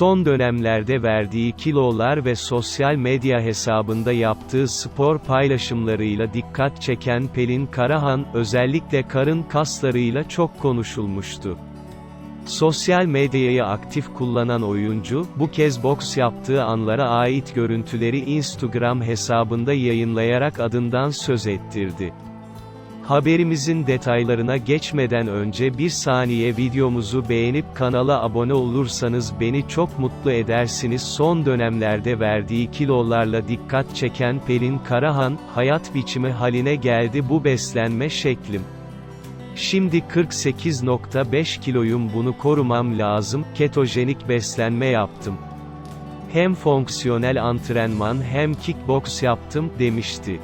Son dönemlerde verdiği kilolar ve sosyal medya hesabında yaptığı spor paylaşımlarıyla dikkat çeken Pelin Karahan, özellikle karın kaslarıyla çok konuşulmuştu. Sosyal medyayı aktif kullanan oyuncu, bu kez boks yaptığı anlara ait görüntüleri Instagram hesabında yayınlayarak adından söz ettirdi. Haberimizin detaylarına geçmeden önce bir saniye videomuzu beğenip kanala abone olursanız beni çok mutlu edersiniz. Son dönemlerde verdiği kilolarla dikkat çeken Pelin Karahan, hayat biçimi haline geldi bu beslenme şeklim. Şimdi 48.5 kiloyum bunu korumam lazım, ketojenik beslenme yaptım. Hem fonksiyonel antrenman hem kickboks yaptım, demişti.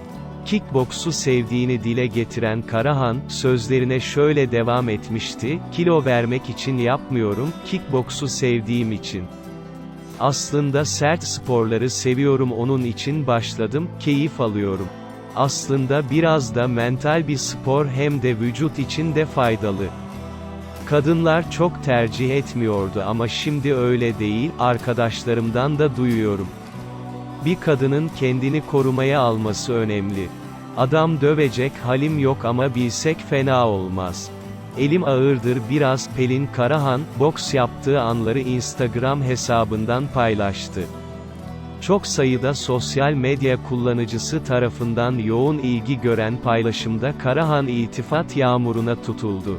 Kickboksu sevdiğini dile getiren Karahan, sözlerine şöyle devam etmişti, kilo vermek için yapmıyorum, kickboksu sevdiğim için. Aslında sert sporları seviyorum onun için başladım, keyif alıyorum. Aslında biraz da mental bir spor hem de vücut için de faydalı. Kadınlar çok tercih etmiyordu ama şimdi öyle değil, arkadaşlarımdan da duyuyorum. Bir kadının kendini korumaya alması önemli. Adam dövecek halim yok ama bilsek fena olmaz. Elim ağırdır biraz, Pelin Karahan, boks yaptığı anları Instagram hesabından paylaştı. Çok sayıda sosyal medya kullanıcısı tarafından yoğun ilgi gören paylaşımda Karahan iltifat yağmuruna tutuldu.